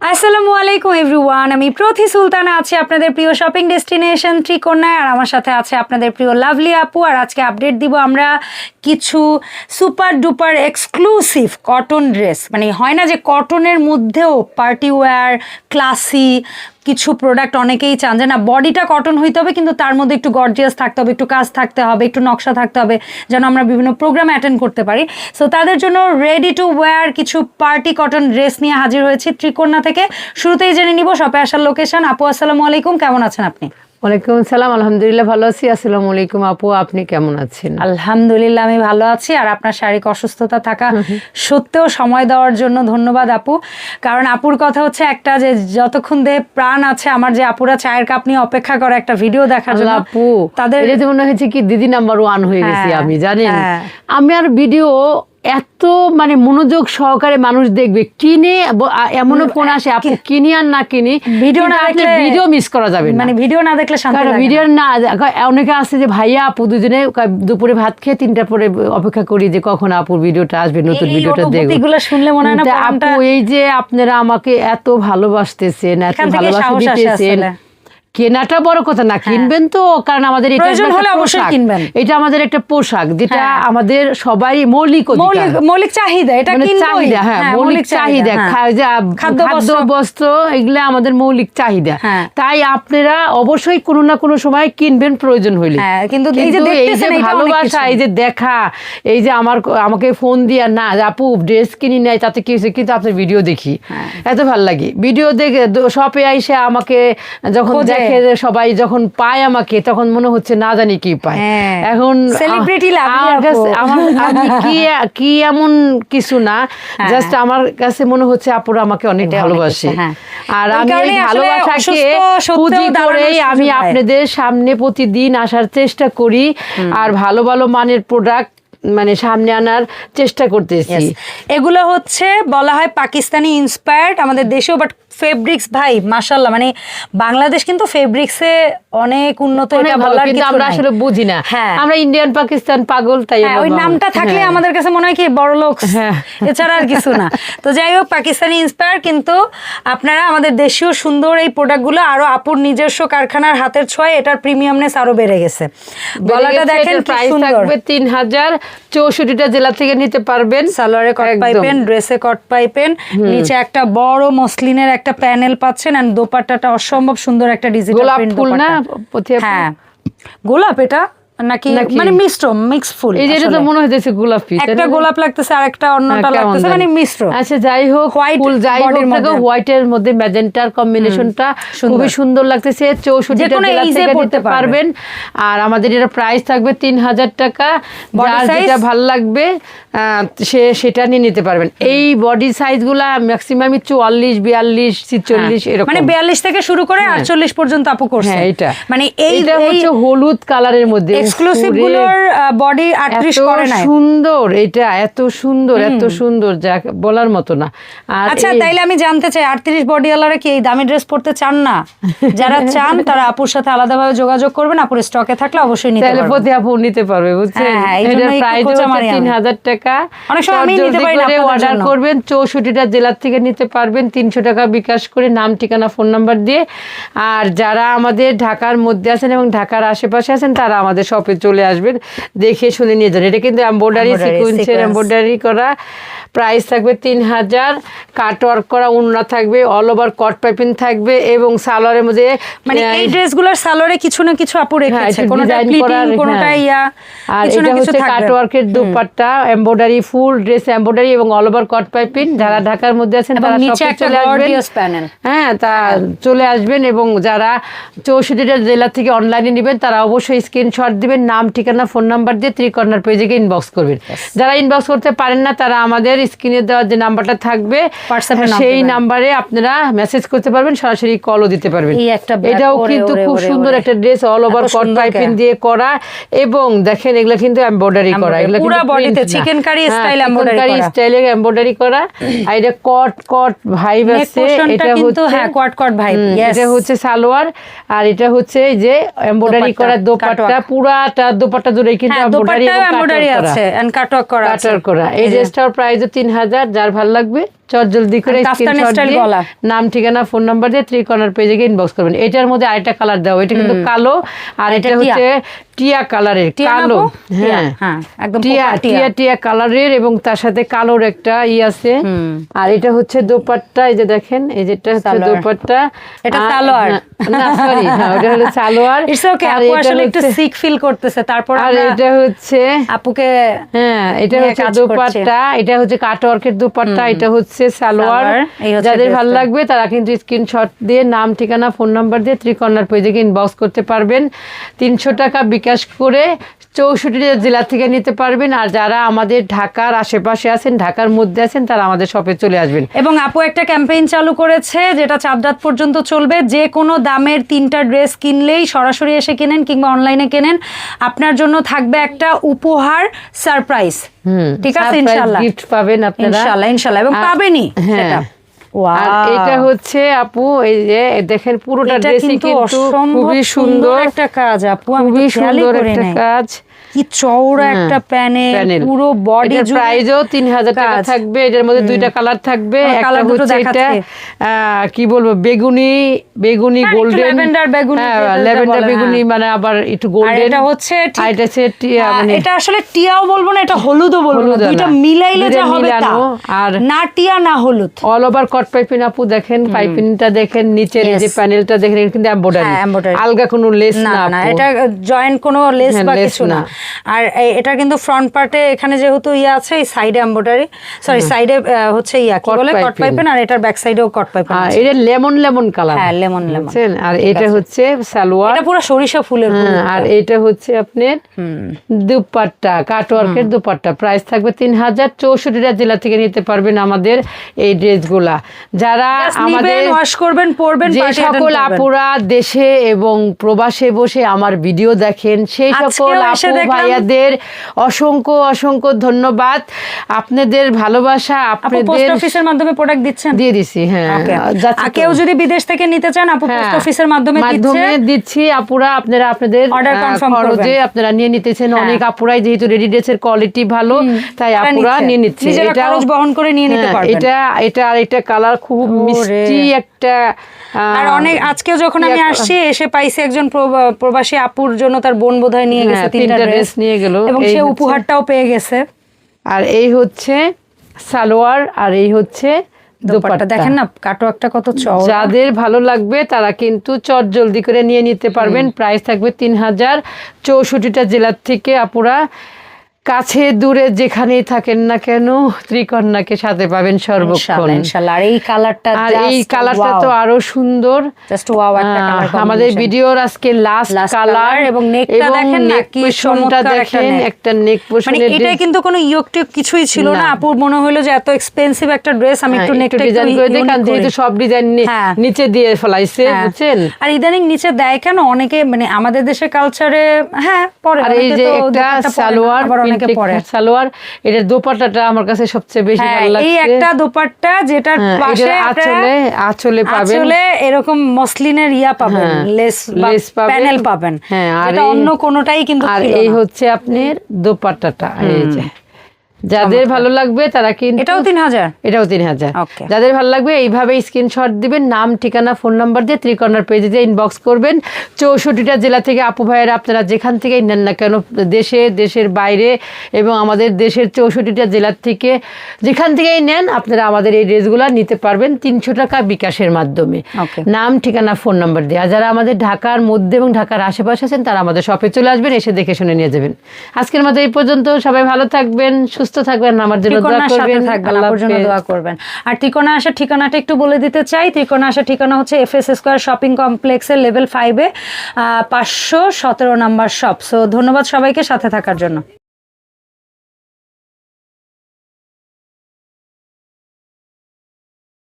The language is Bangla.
আসসালামু আলাইকুম, এভরিওয়ান। আমি প্রথি সুলতানা আছি আপনাদের প্রিয় শপিং ডেস্টিনেশন ত্রিকোণায়, আর আমার সাথে আছে আপনাদের প্রিয় লাভলি আপু। আর আজকে আপডেট দিব আমরা কিছু super duper exclusive cotton dress. মানে হয় না যে কটনের মধ্যেও পার্টি ওয়্যার ক্লাসি কিছু প্রোডাক্ট অনেকেই চান যে না বডিটা কটন হইতে হবে, কিন্তু তার মধ্যে একটু গর্জিয়াস থাকতে হবে, একটু কাজ থাকতে হবে, একটু নকশা থাকতে হবে, যেন আমরা বিভিন্ন প্রোগ্রাম অ্যাটেন্ড করতে পারি। সো তাদের জন্য রেডি টু ওয়্যার কিছু পার্টি কটন ড্রেস নিয়ে হাজির হয়েছি ত্রিকোণা থেকে। শুরুতেই জেনে নিব শপে আসার লোকেশন আপু, আসসালামু আলাইকুম, কেমন আছেন আপনি? ওয়ালাইকুম সালাম আলহামদুলিল্লাহ ভালো আছি। আসসালামু আলাইকুম আপু আপনি কেমন আছেন? আলহামদুলিল্লাহ আমি ভালো আছি। আর আপনার শারীরিক অসুস্থতা থাকা সত্ত্বেও সময় দেওয়ার জন্য ধন্যবাদ আপু। কারণ আপুর কথা হচ্ছে একটা যে যতক্ষণ দেহে প্রাণ আছে আমার যে আপুরা চায়ের কাপ নিয়ে অপেক্ষা করে একটা ভিডিও দেখার জন্য আপু তাদের মনে হয়েছে কি দিদি নাম্বার ওয়ান হয়ে গেছি হ্যাঁ, আমি জানেন? হ্যাঁ। আমি আর ভিডিও এত মানে মনোযোগ সহকারে মানুষ দেখবে কিনে এমনও ফোন আসে আপু কিনি আর না কিনি ভিডিও না দেখলে- ভিডিও মিস করা যাবে মানে ভিডিও না দেখলে কারণ ভিডিও না। অনেকে আছে যে ভাইয়া আপু দুজনে দুপুরে ভাত খেয়ে তিনটার পরে অপেক্ষা করি যে কখন আপুর ভিডিওটা আসবে নতুন ভিডিওটা দেখব। অনুভূতিগুলো শুনলে মনে হয় না আপু এই যে আপনারা আমাকে এত ভালোবাসতেছেন এত ভালোবাসা দিতেছেন। কেনাটা বড় কথা না কিনবেন তো কারণ আমাদের এটা প্রয়োজন হলে অবশ্যই কিনবেন। এটা আমাদের একটা পোশাক যেটা হ্যাঁ। আমাদের সবাই মৌলিক মৌলিক চাহিদা এটা মানে চাহিদা হ্যাঁ মৌলিক চাহিদা হ্যাঁ। খাদ্য, বস্ত্র। এগুলো আমাদের মৌলিক চাহিদা হ্যাঁ। তাই আপনারা অবশ্যই কোনো না কোনো সময় কিনবেন প্রয়োজন হইলে হ্যাঁ, কিন্তু এই যে দেখতেছেন, ভালোবাসা এই যে দেখা এই যে আমার আমাকে ফোন দিয়া না আপু ড্রেস কিনি নাই তাতে কি হয়েছে কিন্তু আপনার ভিডিও দেখি হ্যাঁ। এত ভালো লাগে ভিডিও দেখে শপে আইসে আমাকে যখন খোঁজে। দেখে সবাই যখন পায় আমাকে তখন মনে হচ্ছে না জানি কি পায় হ্যাঁ। এখন আমার আমি কি কি এমন কিছু না হ্যাঁ। জাস্ট আমার কাছে মনে হচ্ছে আপুরা আমাকে অনেক ভালোবাসে হ্যাঁ। আর আমি ভালোবাসাকে পুঁজি করেই আমি আপনাদের সামনে প্রতিদিন আসার চেষ্টা করি আর ভালো ভালো মানের প্রোডাক্ট মানে সামনে আনার চেষ্টা করতেছি. এগুলো হচ্ছে বলা হয় পাকিস্তানি ইন্সপায়ার্ড আমাদের দেশেও বাট ফেব্রিক্স ভাই মাশাল্লাহ মানে বাংলাদেশ কিন্তু ফেব্রিক্সে অনেক উন্নত এটা ভালো বলার কিন্তু আমরা আসলে বুঝি না। হ্যাঁ। আমরা ইন্ডিয়ান পাকিস্তান পাগল তাই হ্যাঁ, ওই নামটা থাকলে হ্যাঁ। আমাদের কাছে মনে হয় কি বড় লোক হ্যাঁ। এছাড়া আর কিছু না। তো যাই হোক পাকিস্তানি ইন্সপায়ার কিন্তু আপনারা আমাদের দেশীয় সুন্দর এই প্রোডাক্টগুলো আরও আপুর নিজস্ব কারখানার হাতের ছোঁয়ায় এটার প্রিমিয়ামনেস আরও বেড়ে গেছে। গলাটা দেখেন প্রাইস থাকবে তিন হাজার চৌষট্টিটা জেলা থেকে নিতে পারবেন। সালোয়ারে কট পাইপেন ড্রেসে কট পাইপেন নিচে একটা বড় মসলিনের একটা প্যানেল পাচ্ছেন এন্ড দোপাট্টাটা অসম্ভব সুন্দর একটা ডিজিটাল প্রিন্ট হ্যাঁ। গোলাপ এটা নাকি? মানে মিশ্র মিক্স ফুল এই যে এটা তো মনে হইতেছে গোলাপি একটা গোলাপ লাগতেছে আর একটা অন্যটা হ্যাঁ, লাগতেছে মানে মিশ্র আচ্ছা যাই হোক White ফুল যাই হোক মধ্যে। হোয়াইটের মধ্যে ম্যাজেন্টার কম্বিনেশনটা খুবই সুন্দর। লাগতেছে চৌষট্টিটা যেকোনো জেলা age এ থেকে পড়তে নিতে পারবেন। আর আমাদের এটা প্রাইস থাকবে তিন হাজার টাকা যার যেটা ভালো লাগবে সে সেটা নিয়ে নিতে পারবেন। এই বডি সাইজগুলা ম্যাক্সিমামই চুয়াল্লিশ বিয়াল্লিশ ছিচল্লিশ হ্যাঁ। এরকম। মানে বিয়াল্লিশ থেকে শুরু করে আটচল্লিশ পর্যন্ত আপু করছে। হ্যাঁ এটা মানে এই হচ্ছে হলুদ কালারের মধ্যে। এক্সক্লুসিভগুলোর বডি আটত্রিশ এত করে নাই। সুন্দর এটা এত সুন্দর এত সুন্দর যা বলার মতো না। আর আচ্ছা তাইলে আমি জানতে চাই আটত্রিশ বডিওয়ালারা কি এই দামি ড্রেস পরতে চান না? যারা চান তারা আপুর সাথে আলাদাভাবে যোগাযোগ করবেন আপুর স্টকে থাকলে অবশ্যই নিতে তাহলে পারবেন। প্রতি আপু নিতে পারবে বুঝছেন? হ্যাঁ, হ্যাঁ, একটু প্রাইস হচ্ছে আমি। তিন হাজার টাকা। অনেক সময় আমি নিতে পারি না অর্ডার করবেন চৌষট্টিটা জেলার থেকে নিতে পারবেন তিনশো টাকা বিকাশ করে নাম ঠিকানা ফোন নাম্বার দিয়ে। আর যারা আমাদের ঢাকার মধ্যে আছেন এবং ঢাকার আশেপাশে আছেন তারা আমাদের শপে চলে আসবেন দেখে শুনে নিয়ে যান। এটা কিন্তু এম্বয়ডারি সিকুয়েন্সের। এম্বয়ডারি করা। প্রাইস থাকবে তিন হাজার কাট ওয়ার্ক করা উন্না থাকবে অল ওভার কট পাইপিং থাকবে এবং সালোয়ারের মধ্যে মানে এই ড্রেসগুলোর সালোয়ারে কিছু না কিছু আপু হ্যাঁ, রেখেছে। কোনোটা প্লিটিং কোনোটা হ্যাঁ। ইয়া আর কিছু না এটা কিছু হচ্ছে কাটওয়ার্কের dupatta embroidery full dress embroidery এবং অল ওভার কট পাইপিং যারা ঢাকার মধ্যে আছেন তারা নিচে একটা চলে আসবেন। হ্যাঁ তা চলে আসবেন এবং যারা চৌষট্টিটা জেলা থেকে অনলাইনে নেবেন তারা অবশ্যই স্ক্রিনশট দিবেন নাম ঠিকানা ফোন নাম্বার দিয়ে ত্রিকর্নার পেজে ইনবক্স করবেন যারা ইনবক্স করতে পারেন না তারা আমাদের স্ক্রিনে দেওয়ার যে নাম্বারটা থাকবে সেই নাম্বারে আপনারা মেসেজ করতে পারবেন সরাসরি কলও দিতে পারবেন এটাও কিন্তু খুব সুন্দর একটা dress all over cut piping দিয়ে করা এবং দেখেন এগুলো কিন্তু এমব্রয়ডারি করা এগুলো পুরা কিন্তু bodyতে print না। chicken curry হ্যাঁ, style chicken embroidery করা। এমব্রয়ডারি করা আর এটা কট কট ভাইব আছে এটা কিন্তু হচ্ছে হ্যাঁ, vibe, হুম, yes. এটা হচ্ছে সালোয়ার আর এটা হচ্ছে এই যে এমব্রয়ডারি করা দোপাট্টা cutwork। পুরাটা দোপাট্টা জুড়ে কিন্তু হ্যাঁ এমব্রয়ডারি কাটওয়ার্ক আছে এন্ড কাটওয়ার্ক করা কাটার করা এই। ড্রেসটার প্রাইস তিন হাজার যার ভালো লাগবে করে। নাম ঠিকানা ফোন নাম্বার দিয়ে থ্রি কর্নার পেজে গিয়ে ইনবক্স করবেন। এটার মধ্যে আরেকটা কালার দেওয়া এটা কিন্তু কালো আর এটা হচ্ছে টিয়া কালারের কালো। হ্যাঁ। হ্যাঁ, একদম টিয়া টিয়া। টিয়া টিয়া কালারের এবং তার সাথে কালোর একটা ই আছে। আর এটা হচ্ছে দোপাট্টা এই যে দেখেন এই যেটা হচ্ছে। দোপাট্টা। এটা সালোয়ার। হ্যাঁ, না সরি হ্যাঁ ওটা হলো সালোয়ার। ইটস ওকে আপু এটা আসলে একটু হচ্ছে- সিক ফিল করতেছে। তারপর আর এটা হচ্ছে আপুকে হ্যাঁ এটা হচ্ছে দোপাট্টা এটা হচ্ছে কাটওয়ার্কের দোপাট্টা এটা হচ্ছে সালোয়ার। সালোয়ার, যাদের ভালো লাগবে তারা কিন্তু স্ক্রিনশট দিয়ে নাম ঠিকানা ফোন নাম্বার দিয়ে ত্রিকর্ণার পেজে ইনবক্স করতে পারবেন। তিনশো টাকা বিকাশ করে চৌষট্টি জেলা থেকে নিতে পারবেন। আর যারা আমাদের ঢাকার আশেপাশে আছেন ঢাকার মধ্যে আছেন তারা আমাদের শপে চলে আসবেন। এবং আপু একটা ক্যাম্পেইন চালু করেছে যেটা চাঁদ রাত পর্যন্ত চলবে। যে কোনো দামের তিনটা ড্রেস কিনলেই সরাসরি এসে কেনেন কিংবা অনলাইনে কেনেন আপনার জন্য থাকবে একটা উপহার সারপ্রাইজ হুম ঠিক আছে? ইনশাল্লাহ। গিফট পাবেন আপনারা। ইনশাল্লাহ ইনশাল্লাহ। এবং পাবেনই হ্যাঁ। আর এটা হচ্ছে আপু এই যে দেখেন পুরোটা ড্রেসই কিন্তু খুবই সুন্দর একটা কাজ আপু খুবই সুন্দর একটা কাজ। কি চওড়া হ্যাঁ, একটা প্যানেল পুরো বডি তিন হাজার টাকা থাকবে এটার মধ্যে দুইটা কালার থাকবে। একটা হচ্ছে এটা কি বলব বেগুনি বেগুনি হ্যাঁ, গোল্ডেন lavender বেগুনি ল্যাভেন্ডার বেগুনি হ্যাঁ। মানে আবার একটু গোল্ডেন এটা হচ্ছে এটা হচ্ছে টিয়া, মানে এটা আসলে টিয়াও বলব না এটা হলুদও বলব না। দুইটা মিলাইলে যা হবে তা। আর না টিয়া না হলুদ। অল ওভার কট পাইপিং আপু দেখেন পাইপিংটা দেখেন নিচের যে প্যানেলটা দেখেন কিন্তু এমব্রয়ডারি আলগা কোনো লেস না না এটা জয়েন্ট কোনো লেস হ্যাঁ, বা কিছু না। আর এটা কিন্তু ফ্রন্ট পার্টে এখানে যেহেতু ইয়ে আছে এই সাইডে এমব্রয়ডারি সরি সাইডে হচ্ছে ইয়া কি বলে? কট। পাইপেন আর এটার ব্যাক সাইডেও কট পাইপেন আর এটা লেমন লেমন কালার হ্যাঁ, lemon lemon। আর এটা হচ্ছে সালোয়ার। এটা পুরো সরিষা ফুলের হ্যাঁ, আর এটা হচ্ছে আপনার দুপাট্টা কাটওয়ার্কের দুপাট্টা। প্রাইস থাকবে তিন হাজার চৌষট্টিটা জেলা থেকে নিতে পারবেন আমাদের এই ড্রেসগুলা। যারা আমাদের ওয়াশ করবেন পরবেন যে সকল আপুরা দেশে এবং প্রবাসে বসে আমার ভিডিও দেখেন সেই সকল আপু ভাইয়াদের অসংখ্য অসংখ্য ধন্যবাদ। আপনাদের ভালোবাসা আপনাদের অফিসের মাধ্যমে প্রোডাক্ট দিচ্ছেন? দিয়ে দিছি হ্যাঁ। কেউ যদি বিদেশ থেকে নিতে চান আপু পোস্ট হ্যাঁ, অফিসের মাধ্যমে মাধ্যমে দিচ্ছি আপুরা আপনারা আপনাদের খরচে আপনারা নিয়ে নিতেছেন। হ্যাঁ। অনেক আপুরাই যেহেতু রেডি ড্রেসের কোয়ালিটি ভালো তাই আপুরা নিয়ে নিচ্ছে। এটাও- বহন করে নিয়ে নিতে হ্যাঁ, পারবেন। এটা এটা আর এটা কালার খুব মিষ্টি একটা আর অনেক আজকেও যখন আমি আসছি এসে পাইছি একজন প্রবাসী আপুর জন্য তার বোন বোধহয় নিয়ে গেছে হ্যাঁ, তিনটা তিনটা ড্রেস নিয়ে গেল। এবং এই সে হচ্ছে- উপহারটাও পেয়ে গেছে। আর এই হচ্ছে সালোয়ার আর এই হচ্ছে দোপাট্টা। দোপাট্টা। দেখেন না কাটোয়ারটা কত চওড়া। যাদের ভালো লাগবে তারা কিন্তু চট জলদি করে নিয়ে নিতে পারবেন। প্রাইস থাকবে তিন হাজার চৌষট্টিটা জেলার থেকে আপুরা কাছে দূরে যেখানেই থাকেন না কেন ত্রিকন্যাকে সাথে পাবেন সর্বক্ষণ। ইনশাআল্লাহ আর এই কালারটা আর এই কালারটা তো আরও সুন্দর। জাস্ট ওয়াও একটা কালার আমাদের ভিডিওর আজকে লাস্ট কালার এবং নেকটা দেখেন না, কি পোর্শনটা একটা দেখেন একটা নেক মানে পোর্শনের কিন্তু কোনো টিয়োগ কিছুই ছিল না। আপুর মনে হলো যে এত এক্সপেন্সিভ একটা ড্রেস আমি একটু নেকটা ডিজাইন করে দিই কারণ যেহেতু সব ডিজাইন হ্যাঁ। নিচে দিয়ে ফেলাইছে বুঝছেন? আর ইদানিং নিচে দেয় কেন? অনেকে মানে আমাদের দেশের কালচারে হ্যাঁ পরে আর এই যে একটা সালোয়ার অনেকে পরে। সালোয়ার এটার দোপাট্টাটা আমার কাছে সবচেয়ে বেশি হ্যাঁ ভালো লাগছে। এই একটা দোপাট্টা যেটার হ্যাঁ, পাশে আঁচলে আঁচলে পাবেন। আসলে এরকম মসলিনের ইয়া পাবেন হ্যাঁ, লেস লেস পাবেন। প্যানেল পাবেন। হ্যাঁ, আর অন্য কোনোটাই কিন্তু আর এই হচ্ছে আপনার দোপাট্টাটা এই যে। যাদের ভালো লাগবে তারা কিন্তু এটাও তিন হাজার? এটাও তিন হাজার। যাদের ভালো লাগবে এইভাবে স্ক্রিনশট দিবেন নাম ঠিকানা ফোন নাম্বার দিয়ে ত্রিকর্ণার পেজে দিয়ে ইনবক্স করবেন। চৌষট্টিটা জেলা থেকে আপু ভাইয়েরা আপনারা যেখান থেকেই নেন না কেন দেশে দেশের বাইরে এবং আমাদের দেশের চৌষট্টিটা জেলার থেকে যেখান থেকেই নেন আপনারা আমাদের এই ড্রেসগুলো নিতে পারবেন তিনশো টাকা বিকাশের মাধ্যমে। নাম ঠিকানা ফোন নাম্বার দিয়ে। আর যারা আমাদের ঢাকার মধ্যে এবং ঢাকার আশেপাশে আছেন তারা আমাদের শপে চলে আসবেন এসে দেখে শুনে নিয়ে যাবেন। আজকের মতো এই পর্যন্ত। সবাই ভালো থাকবেন সুস্থ থাকবেন আমার জন্য দোয়া করবেন আল্লাহর জন্য দোয়া করবেন। আর ঠিকানা আসার ঠিকানাটা একটু বলে দিতে চাই। ত্রিকোণা আসার ঠিকানা হচ্ছে এফ এস স্কোয়ার শপিং কমপ্লেক্সের লেভেল ফাইভে পাঁচশো সতেরো নাম্বার শপ সো ধন্যবাদ সবাইকে সাথে থাকার জন্য।